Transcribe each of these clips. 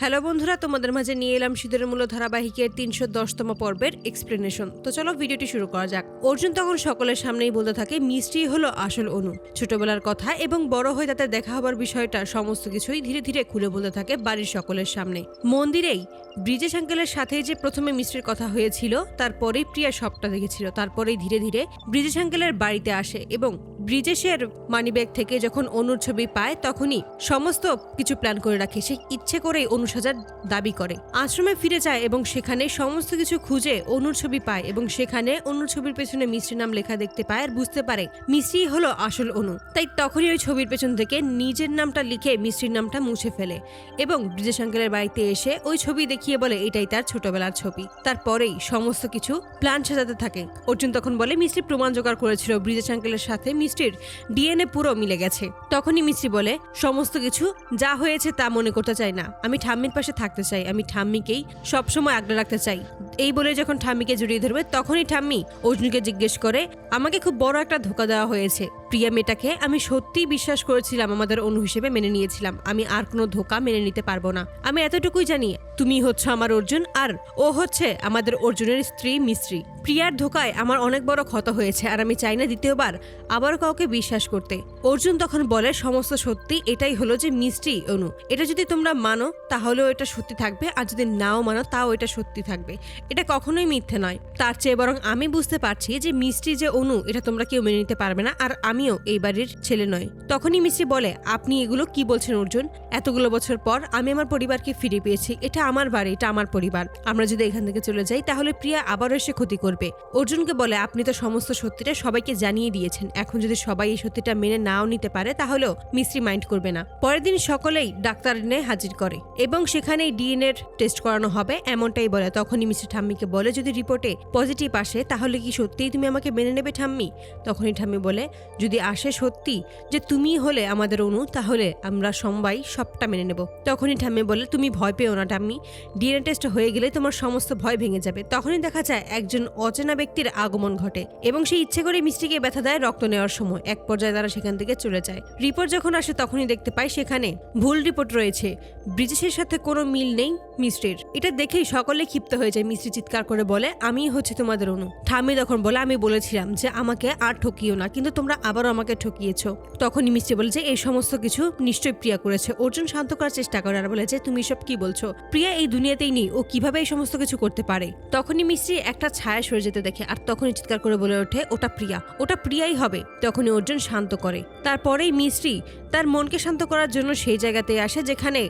Hello বন্ধুরা, তোমাদের মাঝে নিয়ে এলাম শীতের মূল্য ধারাবাহিকের তিনশো দশতম পর্বের এক্সপ্লেনেশন তো চলো ভিডিওটি শুরু করা যাক। অর্জুন তখন সকলের সামনেই বলতে থাকে, মিষ্টি হলো আসল অনু। ছোটবেলার কথা এবং বড় হয়ে তাতে দেখা হবার বিষয়টা সমস্ত কিছুই ধীরে ধীরে খুলে বলতে থাকে বাড়ির সকলের সামনে। মন্দিরেই ব্রিজেশ আঙ্কেলের সাথে যে প্রথমে মিষ্টির কথা হয়েছিল, তারপরেই প্রিয়া সবটা দেখেছিল, তারপরেই ধীরে ধীরে ব্রিজেশ আঙ্কেলের বাড়িতে আসে এবং ব্রিজেশের মানিব্যাগ থেকে যখন অনুর ছবি পায়, তখনই সমস্ত কিছু প্ল্যান করে রাখে। সে ইচ্ছে করেই অনু সাজার দাবি করে। আশ্রমে ফিরে যায় এবং সেখানে সমস্ত কিছু খুঁজে অনুর ছবি পায় এবং সেখানে অনুর ছবির পেছনে মিষ্টির নাম লেখা দেখতে পায় আর বুঝতে পারে মিষ্টি হলো আসল অনু। তাই তখনই ওই ছবির পেছন থেকে নিজের নামটা লিখে মিষ্টির নামটা মুছে ফেলে এবং ব্রিজেশ আঙ্কেলের বাড়িতে এসে ওই ছবি দেখিয়ে বলে, এটাই তার ছোটবেলার ছবি। তারপরেই সমস্ত কিছু প্ল্যান সাজাতে থাকে। অর্জুন তখন বলে, মিষ্টি প্রমাণ জোগাড় করেছিল। ব্রিজেশ আঙ্কেলের সাথে মিষ্টির ডিএনএ পুরো মিলে গেছে। তখনই মিষ্টি বলে, সমস্ত কিছু যা হয়েছে তা মনে করতে চাই না। আমি ঠাম্মির পাশে থাকতে চাই। আমি ঠাম্মিকেই সবসময় আগলে রাখতে চাই। এই বলে যখন ঠাম্মিকে জড়িয়ে ধরবে, তখনই ঠাম্মি অর্জুনকে জিজ্ঞেস করে, আমাকে খুব বড় একটা ধোকা দেওয়া হয়েছে। প্রিয়া মেয়েটাকে আমি সত্যিই বিশ্বাস করেছিলাম, আমাদের অনু হিসেবে মেনে নিয়েছিলাম। আমি আর কোনো ধোকা মেনে নিতে পারব না। আমি এতটুকুই জানি তুমি হচ্ছে আমার অর্জুন আর ও হচ্ছে আমাদের অর্জুনের স্ত্রী মিস্ত্রি প্রিয়ার ধোকায় আমার অনেক বড় ক্ষত হয়েছে আর আমি চাই না দ্বিতীয়বার আবারও কাউকে বিশ্বাস করতে। অর্জুন তখন বলে, সমস্ত সত্যি, এটাই হলো যে মিষ্টি, অনু। এটা যদি তোমরা মানো, তাহলেও এটা সত্যি থাকবে, আর যদি নাও মানো, তাও এটা সত্যি থাকবে। এটা কখনোই মিথ্যে নয়। তার চেয়ে বরং আমি বুঝতে পারছি যে মিষ্টি যে অনু, এটা তোমরা কেউ মেনে নিতে পারবে না, আর আমিও এই বাড়ির ছেলে নয় তখনই মিষ্টি বলে, আপনি এগুলো কি বলছেন, অর্জুন? এতগুলো বছর পর আমি আমার পরিবারকে ফিরে পেয়েছি। এটা আমার বাড়ি, এটা আমার পরিবার। আমরা যদি এখান থেকে চলে যাই, তাহলে প্রিয়া আবারও এসে ক্ষতি করবে। অর্জুনকে বলে, আপনি তো সমস্ত সত্যিটা সবাইকে জানিয়ে দিয়েছেন। এখন যদি সবাই এই সত্যিটা মেনে নাও নিতে পারে, তাহলেও মিস্ত্রি মাইন্ড করবে না। পরের দিন সকলেই ডাক্তার এনে হাজির করে এবং সেখানেই ডিএনএ টেস্ট করানো হবে, এমনটাই বলে। তখনই মিস্ত্রি ঠাম্মিকে বলে, যদি রিপোর্টে পজিটিভ আসে, তাহলে কি সত্যিই তুমি আমাকে মেনে নেবে ঠাম্মি? তখনই ঠাম্মি বলে, যদি আসে সত্যি যে তুমি হলে আমাদের অনু, তাহলে আমরা সবাই সবটা মেনে নেব। তখনই ঠাম্মি বলে, তুমি ভয় পেও না ঠাম্মি। ডিএনএ টেস্ট হয়ে গেলে তোমার সমস্ত ভয় ভেঙে যাবে। তখনই দেখা যায় একজন অচেনা ব্যক্তির আগমন ঘটে এবং সে ইচ্ছে করে মিষ্টিকে ব্যথা দেয় রক্ত নেওয়ার সময়। এক পর্যায়ে তারা সেখান থেকে চলে যায়। রিপোর্ট যখন আসে, তখনই দেখতে পায় সেখানে ভুল রিপোর্ট রয়েছে। ব্রিজেশের সাথে কোনো মিল নেই মিস্ত্রির এটা দেখেই সকলে ক্ষিপ্ত হয়ে যায় মিস্ত্রি চিৎকার করে বলে, আমি হচ্ছে তোমাদের অনু। ঠাম্মি তখন বলে, আমি বলেছিলাম যে আমাকে আর ঠকিও না, কিন্তু তোমরা আবারও আমাকে ঠকিয়েছো। তখনই মিষ্টি বলে যে, এই সমস্ত কিছু নিশ্চয়ই প্রিয়া করেছে। অর্জুন শান্ত করার চেষ্টা করে আর বলে যে, তুমি সব কি বলছো? প্রিয়া এই দুনিয়াতেই নেই। ও কীভাবে এই সমস্ত কিছু করতে পারে? তখনই মিষ্টি একটা ছায়া সরে যেতে দেখে আর তখনই চিৎকার করে বলে ওঠে, ওটা প্রিয়া, ওটা প্রিয়াই হবে। তখনই অর্জুন শান্ত করে। তারপরেই মিস্ত্রি তার মনকে শান্ত করার জন্য সেই জায়গাতে আসে যেখানে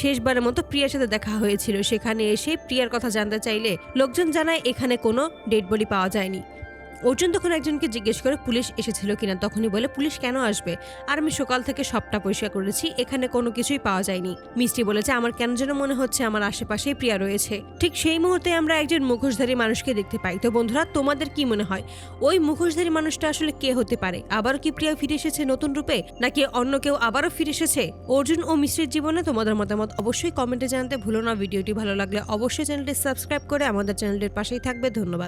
শেষবারের মতো প্রিয়ার সাথে দেখা হয়েছিল। সেখানে এসে প্রিয়ার কথা জানতে চাইলে লোকজন জানায় এখানে কোনো ডেড বডি পাওয়া যায়নি। অর্জুন তখন একজনকে জিজ্ঞেস করে, পুলিশ এসেছিল কিনা? তখনই বলে, পুলিশ কেন আসবে? আর আমি সকাল থেকে সবটা পরিষ্কার করেছি, এখানে কোনো কিছুই পাওয়া যায়নি। মিষ্টি বলেছে, আমার কেন যেন মনে হচ্ছে আমার আশেপাশেই প্রিয়া রয়েছে। ঠিক সেই মুহূর্তে আমরা একজন মুখোশধারী মানুষকে দেখতে পাই। তো বন্ধুরা, তোমাদের কি মনে হয়, ওই মুখোশধারী মানুষটা আসলে কে হতে পারে? আবারও কি প্রিয়া ফিরে এসেছে নতুন রূপে? নাকি অন্য কেউ আবারও ফিরে এসেছে? অর্জুন ও মিশ্রির জীবনে তোমাদের মতামত অবশ্যই কমেন্টে জানাতে ভুলো না। ভিডিওটি ভালো লাগলে অবশ্যই চ্যানেলটি সাবস্ক্রাইব করে আমাদের চ্যানেলটির পাশেই থাকবে। ধন্যবাদ।